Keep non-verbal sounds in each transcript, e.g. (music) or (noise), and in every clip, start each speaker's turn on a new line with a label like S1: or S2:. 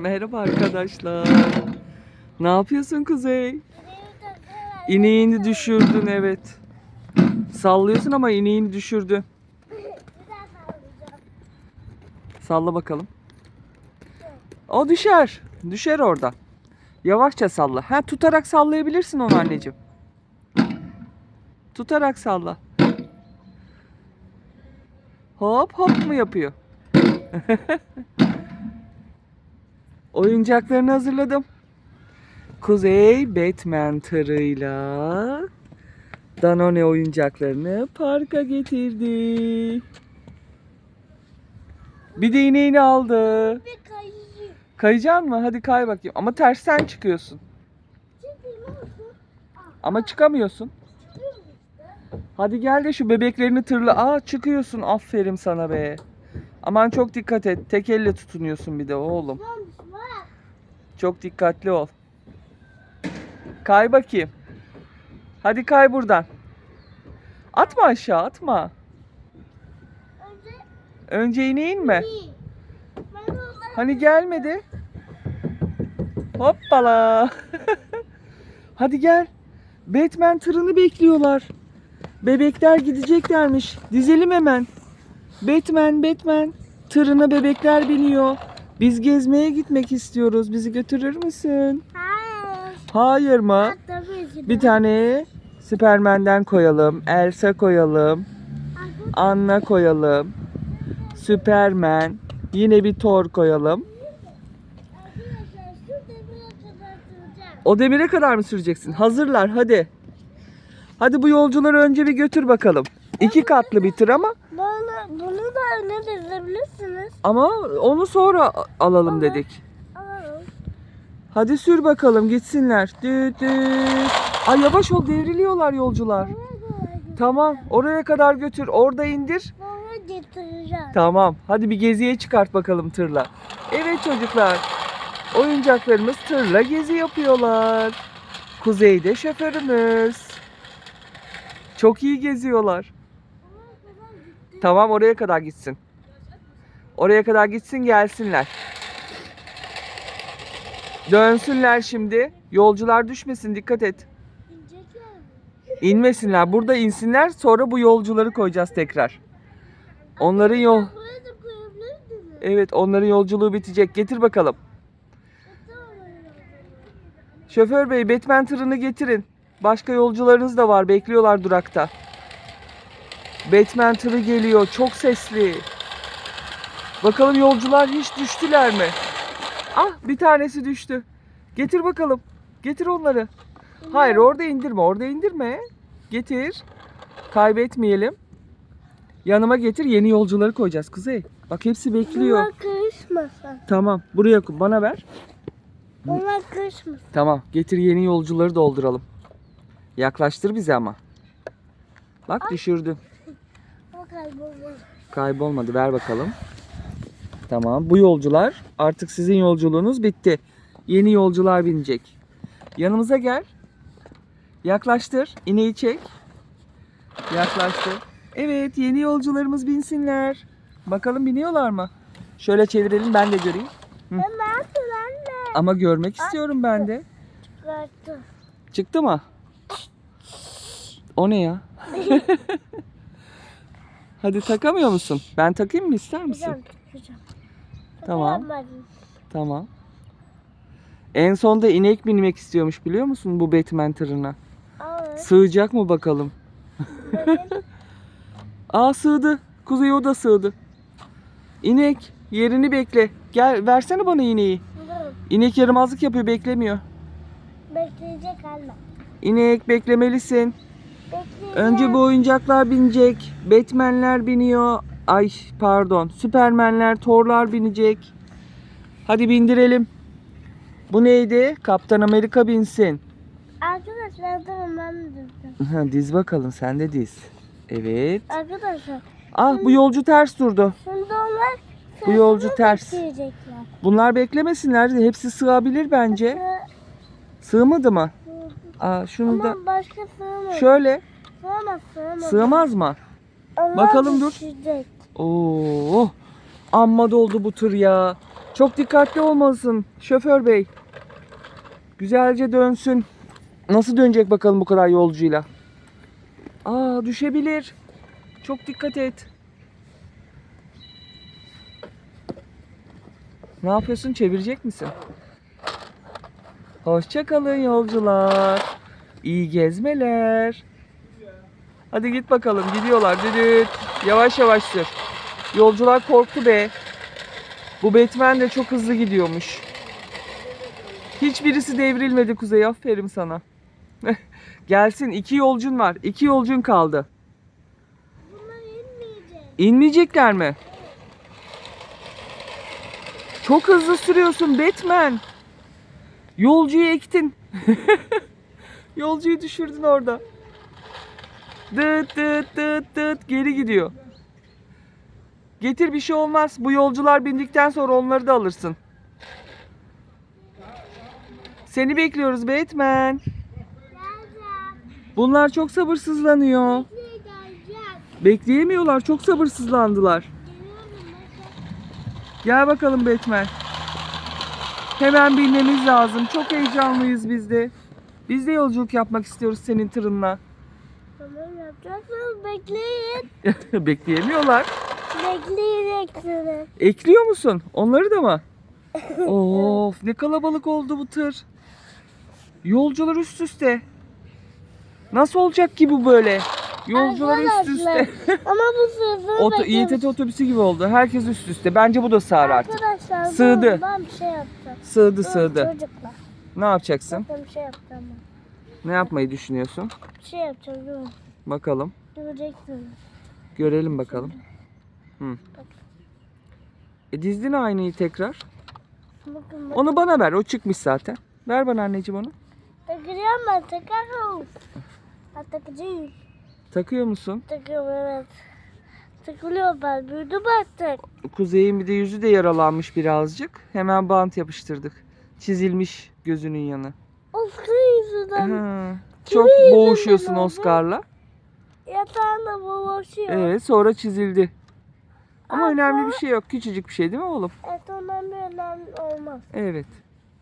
S1: Merhaba arkadaşlar. Ne yapıyorsun Kuzey? İneğini düşürdün evet. Sallıyorsun ama ineğini düşürdün. Salla bakalım. O düşer. Düşer orada. Yavaşça salla. Ha tutarak sallayabilirsin onu anneciğim. Tutarak salla. Hop hop mu yapıyor? (laughs) Oyuncaklarını hazırladım. Kuzey Batman tırıyla Danone oyuncaklarını parka getirdi. Bir de ineğini aldı.
S2: Bir.
S1: Kayacaksın mı? Hadi kay bakayım. Ama tersten çıkıyorsun. Ama çıkamıyorsun. Hadi gel de şu bebeklerini tırla. Aa çıkıyorsun. Aferin sana be. Aman çok dikkat et. Tek elle tutunuyorsun bir de oğlum. Çok dikkatli ol. Kay bakayım. Hadi kay buradan. Atma aşağı atma.
S2: Önce
S1: Önce ineğin mi? Hani gelmedi. Hoppala. (laughs) Hadi gel. Batman tırını bekliyorlar. Bebekler gideceklermiş. Dizelim hemen. Batman, Batman. Tırına bebekler biniyor. Biz gezmeye gitmek istiyoruz. Bizi götürür müsün?
S2: Hayır.
S1: Hayır mı? Bir tane Süpermen'den koyalım. Elsa koyalım. Anna koyalım. Süpermen. Yine bir Thor koyalım. O demire kadar mı süreceksin? Hazırlar hadi. Hadi bu yolcuları önce bir götür bakalım. İki katlı bir tır ama
S2: Bunu, bunu da öne dizebilirsiniz.
S1: ama onu sonra alalım dedik.
S2: Alalım.
S1: Hadi sür bakalım gitsinler. Düt düt. Ay yavaş ol devriliyorlar yolcular.
S2: Oraya
S1: Tamam oraya kadar götür. Orada indir.
S2: Sonra getireceğim.
S1: Tamam. Hadi bir geziye çıkart bakalım tırla. Evet çocuklar. Oyuncaklarımız tırla gezi yapıyorlar. Kuzeyde şoförümüz. Çok iyi geziyorlar. Tamam oraya kadar gitsin. Oraya kadar gitsin gelsinler. Dönsünler şimdi. Yolcular düşmesin dikkat et. İnmesinler. Burada insinler sonra bu yolcuları koyacağız tekrar. Onların yol... Evet onların yolculuğu bitecek. Getir bakalım. Şoför bey Batman tırını getirin. Başka yolcularınız da var. Bekliyorlar durakta. Batman tırı geliyor. Çok sesli. Bakalım yolcular hiç düştüler mi? Ah bir tanesi düştü. Getir bakalım. Getir onları. Hayır orada indirme. Orada indirme. Getir. Kaybetmeyelim. Yanıma getir. Yeni yolcuları koyacağız Kuzey. Bak hepsi bekliyor.
S2: Onlar karışmasın.
S1: Tamam. Buraya. Bana ver.
S2: Onlar karışmasın.
S1: Tamam. Getir yeni yolcuları dolduralım. Yaklaştır bizi ama. Bak düşürdü.
S2: O kaybolmaz.
S1: Kaybolmadı. Ver bakalım. Tamam. Bu yolcular artık sizin yolculuğunuz bitti. Yeni yolcular binecek. Yanımıza gel. Yaklaştır. İneği çek. Yaklaştır. Evet, yeni yolcularımız binsinler. Bakalım biniyorlar mı? Şöyle çevirelim ben de göreyim.
S2: Ben ne yaptım anne?
S1: Ama görmek istiyorum ben de.
S2: Çıkarttım.
S1: Çıktı mı? O ne ya? (laughs) Hadi takamıyor musun? Ben takayım mı ister misin?
S2: Çıkacağım.
S1: Tamam. Tamam. En sonda inek binmek istiyormuş biliyor musun bu Batman tırına?
S2: Ama
S1: Sığacak mı bakalım?
S2: benim (laughs)
S1: Aa sığdı. Kuzey o da sığdı. İnek yerini bekle. Gel versene bana ineği. İnek yaramazlık yapıyor beklemiyor.
S2: Bekleyecek anne.
S1: İnek beklemelisin. Önce bu oyuncaklar binecek. Batman'ler biniyor. Ay pardon. Süpermenler, Thor'lar binecek. Hadi bindirelim. Bu neydi? Kaptan Amerika binsin.
S2: Arkadaşlar durun ben.
S1: Ha, diz bakalım sen de diz. Evet.
S2: Arkadaşlar
S1: Ah bu yolcu ters durdu.
S2: şimdi onlar
S1: Bu yolcu ters.
S2: bekleyecekler.
S1: Bunlar beklemesinler. Hepsi sığabilir bence.
S2: Sı-
S1: Sığmadı mı? Aa şunu da
S2: Ama başka sığmaz.
S1: şöyle
S2: Sığmaz sığmaz.
S1: sığmaz mı?
S2: Onlar
S1: Bakalım dur.
S2: düşecek.
S1: Oo. Amma doldu bu tır ya. Çok dikkatli olmalısın şoför bey. Güzelce dönsün. Nasıl dönecek bakalım bu kadar yolcuyla? Aa düşebilir. Çok dikkat et. Ne yapıyorsun? Çevirecek misin? Hoşçakalın yolcular. İyi gezmeler. Hadi git bakalım. Gidiyorlar. Düdüt. Yavaş yavaş sür. Yolcular korktu be. Bu Batman de çok hızlı gidiyormuş. Hiçbirisi devrilmedi Kuzey. Aferin sana. (laughs) Gelsin. iki yolcun var. İki yolcun kaldı.
S2: Bunlar inmeyecek.
S1: İnmeyecekler mi? Çok hızlı sürüyorsun Batman. Yolcuyu ektin. (laughs) Yolcuyu düşürdün orada. Dıt dıt dıt dıt geri gidiyor. Getir bir şey olmaz. Bu yolcular bindikten sonra onları da alırsın. Seni bekliyoruz Batman. Bunlar çok sabırsızlanıyor. Bekleyemiyorlar. Çok sabırsızlandılar. Gel bakalım Batman. Hemen binmemiz lazım. Çok heyecanlıyız biz de. Biz de yolculuk yapmak istiyoruz senin tırınla.
S2: Tamam yapacaksınız. Bekleyin. (laughs)
S1: Bekleyemiyorlar.
S2: Bekleyeceksiniz.
S1: Ekliyor musun? Onları da mı? (laughs) of ne kalabalık oldu bu tır. Yolcular üst üste. Nasıl olacak ki bu böyle? Yolcular üst üste.
S2: Arkadaşlar, (laughs) Ama bu sözü
S1: Oto, İETT otobüsü gibi oldu. Herkes üst üste. Bence bu da sığar artık.
S2: Arkadaşlar
S1: Sığdı.
S2: ben bir şey yapacağım.
S1: Sığdı sığdı.
S2: Çocuklar.
S1: Ne yapacaksın?
S2: Ben bir şey yapacağım.
S1: Ne yapmayı düşünüyorsun?
S2: Bir şey yapacağım. Dur.
S1: Bakalım.
S2: Göreceksiniz.
S1: Görelim bakalım. Hı. E dizdin aynayı tekrar.
S2: Bakın bakın.
S1: Onu bana ver. O çıkmış zaten. Ver bana anneciğim onu.
S2: Takacağım ben. Takarım. Ha, takacağım.
S1: Takıyor musun?
S2: Takıyorum evet. Takılıyor ben. Büyüdüm artık.
S1: Kuzey'in bir de yüzü de yaralanmış birazcık. Hemen bant yapıştırdık. Çizilmiş gözünün yanı.
S2: Oscar yüzünden
S1: Ha, Çok
S2: yüzünden
S1: boğuşuyorsun
S2: oldu?
S1: Oscar'la.
S2: yatağında boğuşuyor.
S1: Evet sonra çizildi. Ama
S2: Aa,
S1: önemli bir şey yok. Küçücük bir şey değil mi oğlum?
S2: Evet ondan bir önemli olmaz.
S1: Evet.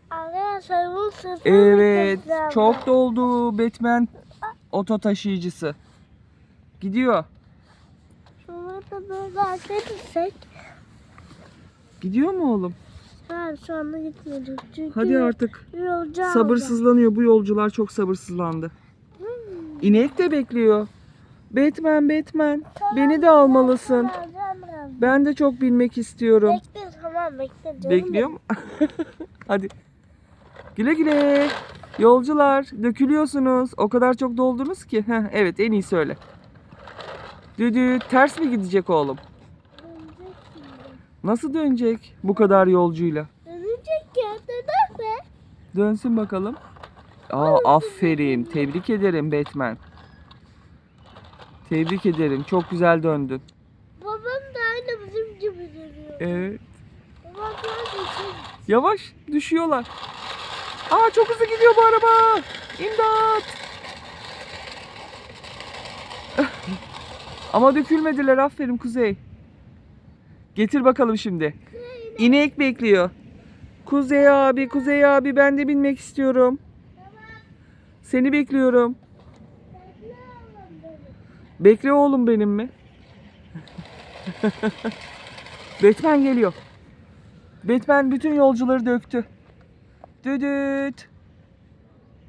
S2: Arkadaşlar bu sırtını
S1: Evet. Çok doldu Batman oto taşıyıcısı. Gidiyor.
S2: Şunları da böyle açabilirsek.
S1: Gidiyor mu oğlum?
S2: Ha şu anda gitmeyecek. Çünkü
S1: Hadi artık.
S2: yolcu.
S1: Sabırsızlanıyor. Bu yolcular çok sabırsızlandı. İnek de bekliyor. Batman, Batman. Beni de almalısın.
S2: Alacağım biraz.
S1: Ben de çok bilmek istiyorum.
S2: Bekle tamam bekle. Canım
S1: Bekliyor mu? (laughs) Hadi. Güle güle. Yolcular dökülüyorsunuz. O kadar çok doldunuz ki. Heh, evet en iyi söyle. Düdü ters mi gidecek oğlum? Nasıl dönecek bu kadar yolcuyla?
S2: Dönecek ya. Neden be?
S1: Dönsün bakalım. Aa aferin. Tebrik ederim Batman. Tebrik ederim. Çok güzel döndün.
S2: Babam da aynı bizim gibi dönüyor.
S1: Evet.
S2: Babam?
S1: Yavaş düşüyorlar. Aa çok hızlı gidiyor bu araba. İmdat. (laughs) Ama dökülmediler aferin Kuzey. Getir bakalım şimdi. İnek bekliyor. Kuzey abi, Kuzey abi ben de binmek istiyorum. Seni bekliyorum. Bekle oğlum benim mi? (laughs) Batman geliyor. Batman bütün yolcuları döktü. Düdüt.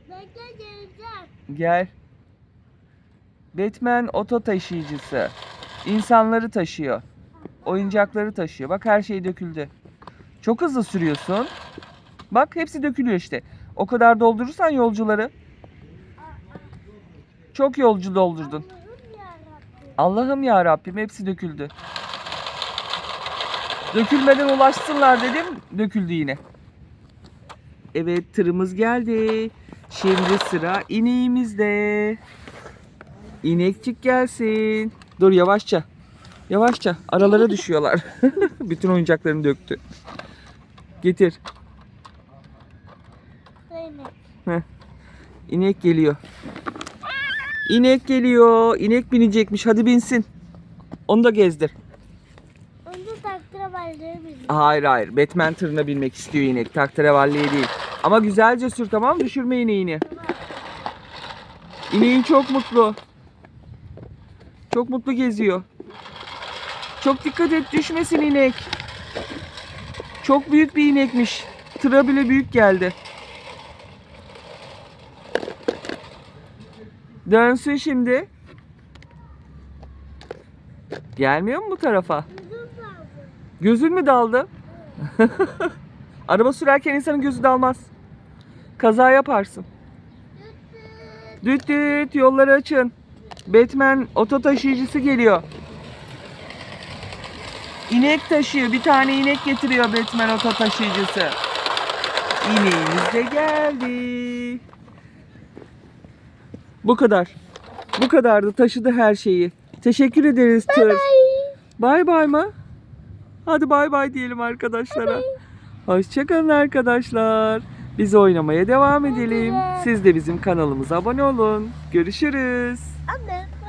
S2: Bekle geleceğim.
S1: Gel. Batman oto taşıyıcısı. İnsanları taşıyor. Oyuncakları taşıyor. Bak her şey döküldü. Çok hızlı sürüyorsun. Bak hepsi dökülüyor işte. O kadar doldurursan yolcuları. Çok yolcu doldurdun. Allah'ım ya Rabbim hepsi döküldü. Dökülmeden ulaşsınlar dedim. Döküldü yine. Evet tırımız geldi. Şimdi sıra ineğimizde. İnekçik gelsin. Dur yavaşça. Yavaşça. Aralara düşüyorlar. (laughs) Bütün oyuncaklarını döktü. Getir.
S2: Zeynep.
S1: İnek geliyor. İnek geliyor. İnek binecekmiş. Hadi binsin. Onu da gezdir.
S2: Önce takdire başlayabilirim.
S1: Hayır hayır. Batman tırına binmek istiyor inek. Tahterevalliye değil. Ama güzelce sür tamam mı? Düşürme ineğini. İneğin çok mutlu. Çok mutlu geziyor. Çok dikkat et düşmesin inek. Çok büyük bir inekmiş. Tıra bile büyük geldi. Dönsün şimdi. Gelmiyor mu bu tarafa? Gözün mü daldı? (laughs) Araba sürerken insanın gözü dalmaz. Kaza yaparsın. Düt düt yolları açın. Batman oto taşıyıcısı geliyor. İnek taşıyor. Bir tane inek getiriyor Batman oto taşıyıcısı. İneğimiz de geldi. Bu kadar. Bu kadardı. Taşıdı her şeyi. Teşekkür ederiz tır. Bay bay mı? Hadi bay bay diyelim arkadaşlara. Hoşçakalın arkadaşlar. Biz oynamaya devam edelim. Siz de bizim kanalımıza abone olun. Görüşürüz.
S2: Anne.